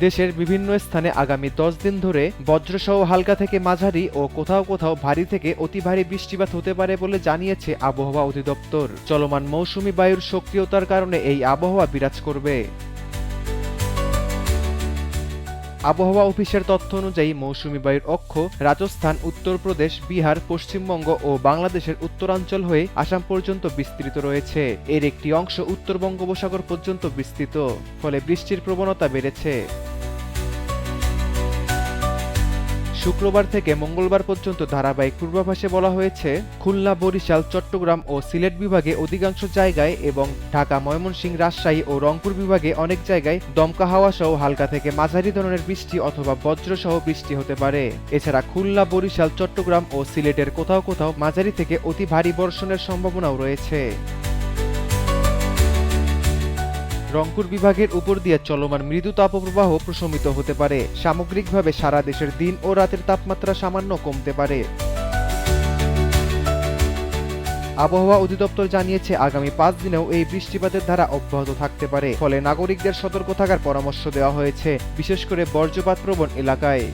দেশের বিভিন্ন স্থানে আগামী দশ দিন ধরে বজ্রসহ হালকা থেকে মাঝারি ও কোথাও কোথাও ভারী থেকে অতি ভারী বৃষ্টিপাত হতে পারে বলে জানিয়েছে আবহাওয়া অধিদপ্তর। চলমান মৌসুমি বায়ুর সক্রিয়তার কারণে এই আবহাওয়া বিরাজ করবে। আবহাওয়া অফিসের তথ্য অনুযায়ী মৌসুমি বায়ুর অক্ষ রাজস্থান, উত্তরপ্রদেশ, বিহার, পশ্চিমবঙ্গ ও বাংলাদেশের উত্তরাঞ্চল হয়ে আসাম পর্যন্ত বিস্তৃত রয়েছে। এর একটি অংশ উত্তর বঙ্গোপসাগর পর্যন্ত বিস্তৃত, ফলে বৃষ্টির প্রবণতা বেড়েছে। শুক্রবার থেকে মঙ্গলবার পর্যন্ত ধারাবাহিক পূর্বাভাসে বলা হয়েছে, খুলনা, বরিশাল, চট্টগ্রাম ও সিলেট বিভাগে অধিকাংশ জায়গায় এবং ঢাকা, ময়মনসিংহ, রাজশাহী ও রংপুর বিভাগে অনেক জায়গায় দমকা হাওয়া সহ হালকা থেকে মাঝারি ধরনের বৃষ্টি অথবা বজ্রসহ বৃষ্টি হতে পারে। এছাড়া খুলনা, বরিশাল, চট্টগ্রাম ও সিলেটের কোথাও কোথাও মাঝারি থেকে অতি ভারী বর্ষণের সম্ভাবনাও রয়েছে। রংপুর বিভাগের উপর দিয়ে চলমান মৃদু তাপপ্রবাহ প্রশমিত হতে পারে। সামগ্রিকভাবে সারা দেশের দিন ও রাতের তাপমাত্রা সামান্য কমতে পারে। আবহাওয়া অধিদপ্তর জানিয়েছে, আগামী পাঁচ দিনেও এই বৃষ্টিপাতের ধারা অব্যাহত থাকতে পারে। ফলে নাগরিকদের সতর্ক থাকার পরামর্শ দেওয়া হয়েছে, বিশেষ করে বর্জ্যপাত প্রবণ এলাকায়।